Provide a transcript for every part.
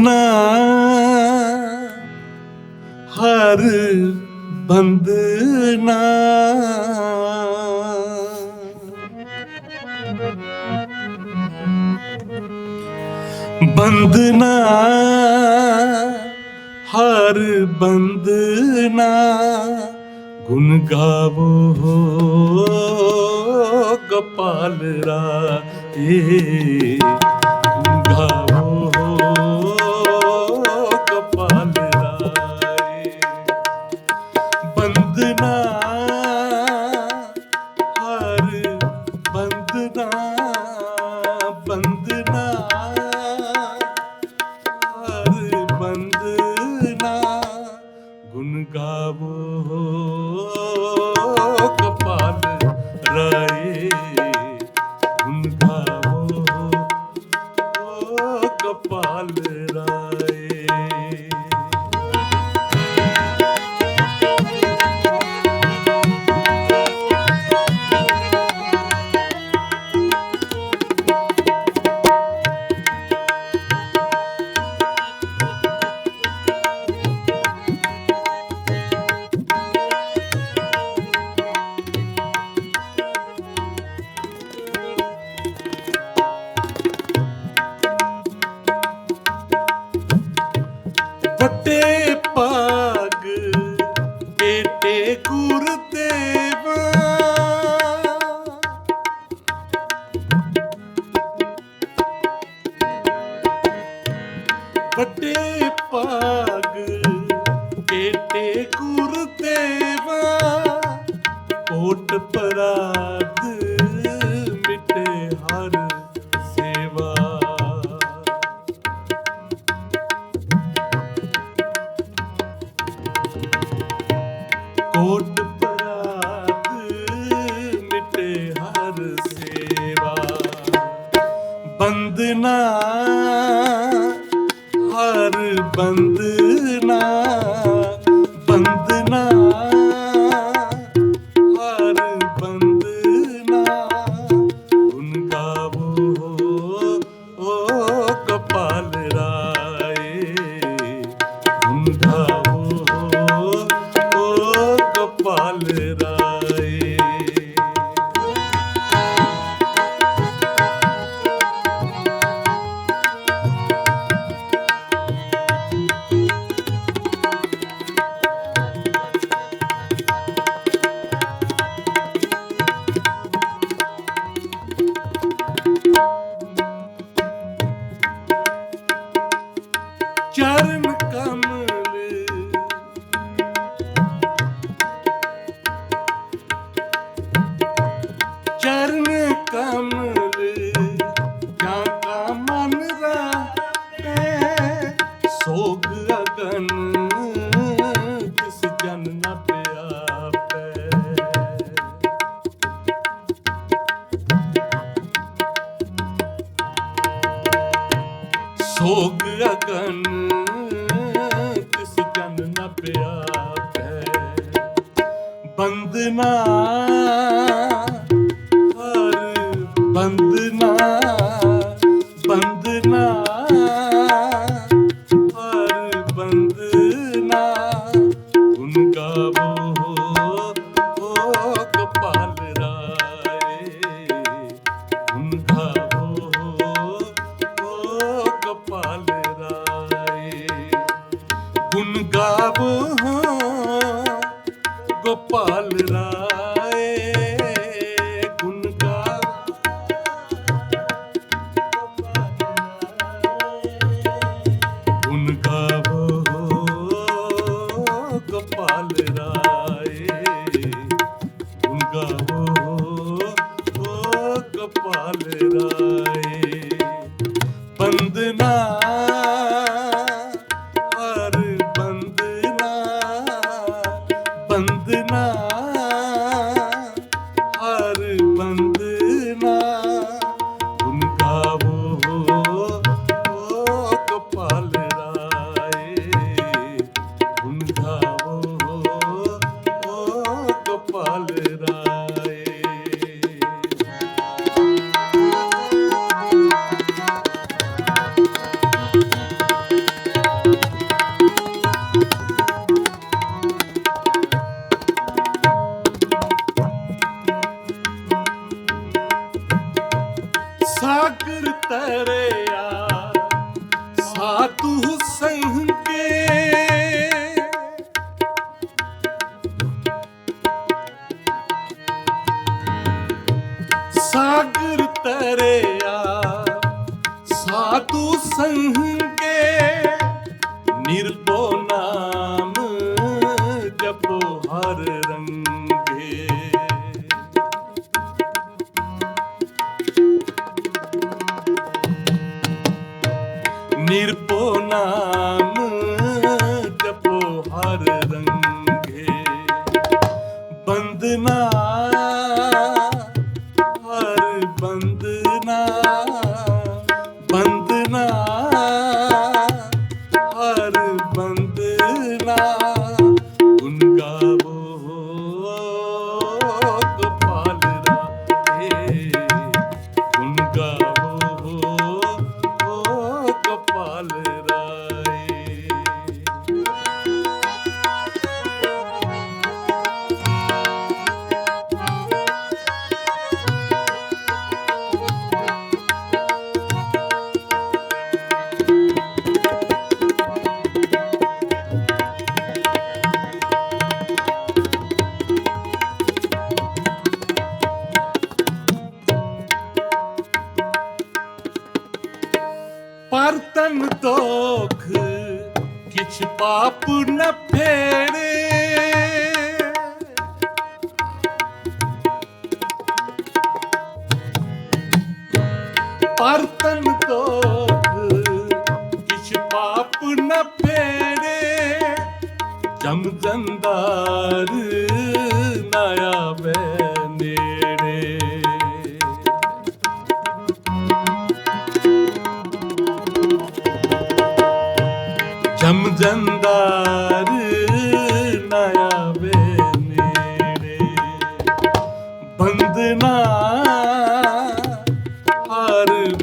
ਨਾ ਹਰ ਬੰਦਨਾ ਬੰਦਨਾ ਹਰ ਬੰਦਨਾ ਗੁਣ ਗਾਵੋ ਗੋਪਾਲ ਰਾਏ। ਗੁਣ ਵੱਡੇ ਭਾਗ ਕੇਟੇ ਗੁਰਦੇਵਾ ਵੱਡੇ ਭਾਗ ਕੇਟੇ ਗੁਰਦੇਵਾ ਓਟ ਪਰਾਦ ਬੰਦਨਾ ਬੰਦਨਾ ਹਰ ਬੰਦਨਾ। ਗੁਣ ਗਾਵੋ ਓ ਕਪਾਲ ਰਾਏ ਗੁਣ ਗਾਵੋ ਓ ਕਪਾਲ ਰਾਏ। ਚਰਨ ਕਮਲ। ਚਰਨ ਕਮਲ, ਜਾਂ ਕਾ ਮਨ ਰਾਏ ਸੋਗ ਅਗਨ ਕਿਸ ਜਨ ਪਿਆ ਪਿਆਪੈ। ਸੋਗ ਅਗਨ ਗੋਪਾਲ ਰਾਏ ਗੁਣ ਗਾਵੋ ਗੁਣ ਗਾਵੋ ਗੋਪਾਲ ਰਾਏ ਗੁਣ ਗਾਵੋ ਓ ਗੋਪਾਲ ਰਾਏ ਬੰਦਨਾ কপালে ਹਰ ਰੰਗੇ। ਨਿਰਪੋਨਾ ਪਰ ਤਨ ਦੋਖ ਕਿਛ ਪਾਪ ਨ ਫੇਰੇ ਪਰ ਤਨ ਦੋਖ ਕਿਛ ਪਾਪ ਨ ਫੇਰੇ ਜਮ ਜੰਦਾਰ ਨਾ ਆਵੇ।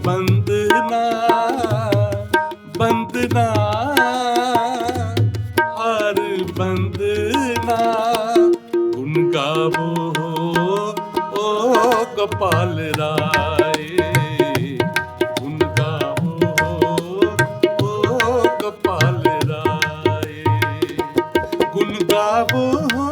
ਬੰਦਨਾ ਬੰਦਨਾ ਹਰ ਬੰਦਨਾ ਗੁਣ ਗਾਵੋ ਓ ਗੋਪਾਲ ਰਾਏ। ਗੁਣ ਗਾਵੋ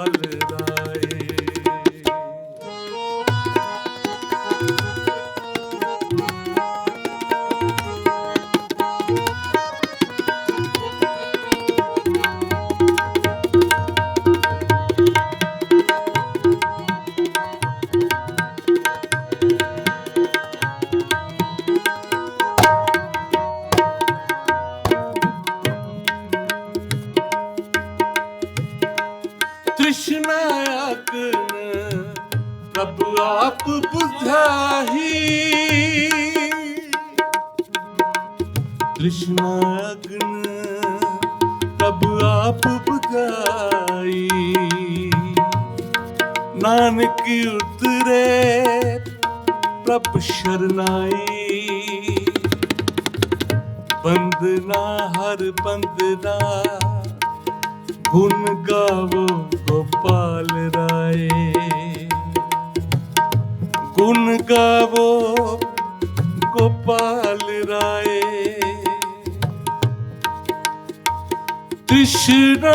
ਗੋਪਾਲ ਨਾਨਕ ਉਤਰੇ, ਪ੍ਰਭ ਸ਼ਰਨਾਈ। ਬੰਦਨਾ, ਹਰ ਬੰਦਨਾ, ਗੁਣ ਗਾਵੋ ਗੋਪਾਲ ਰਾਏ। ਗੁਣ ਗਾਵੋ ਗੋਪਾਲ ਰਾਏ। ਤ੍ਰਿਸ਼ਨਾ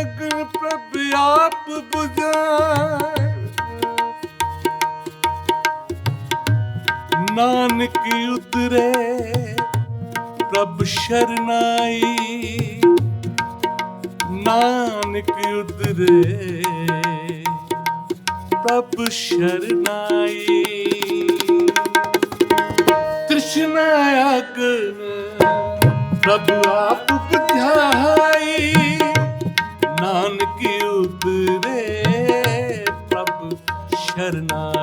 ਅਗਨ ਪ੍ਰਭ ਆਪ ਬੁਝਾਏ ਨਾਨਕ ਉਤਰੇ, ਪ੍ਰਭ ਸ਼ਰਨਾਈ। ਨਾਨਕ ਉਤਰੇ, ਪ੍ਰਭ ਸ਼ਰਨਾਈ। ਤ੍ਰਿਸ਼ਨਾ ਅਗਨ ਪ੍ਰਭ ਆਪ ਬੁਝਾਈ ਨਾਨਕ ਉਤਰੇ, ਪ੍ਰਭ ਸ਼ਰਨਾਈ।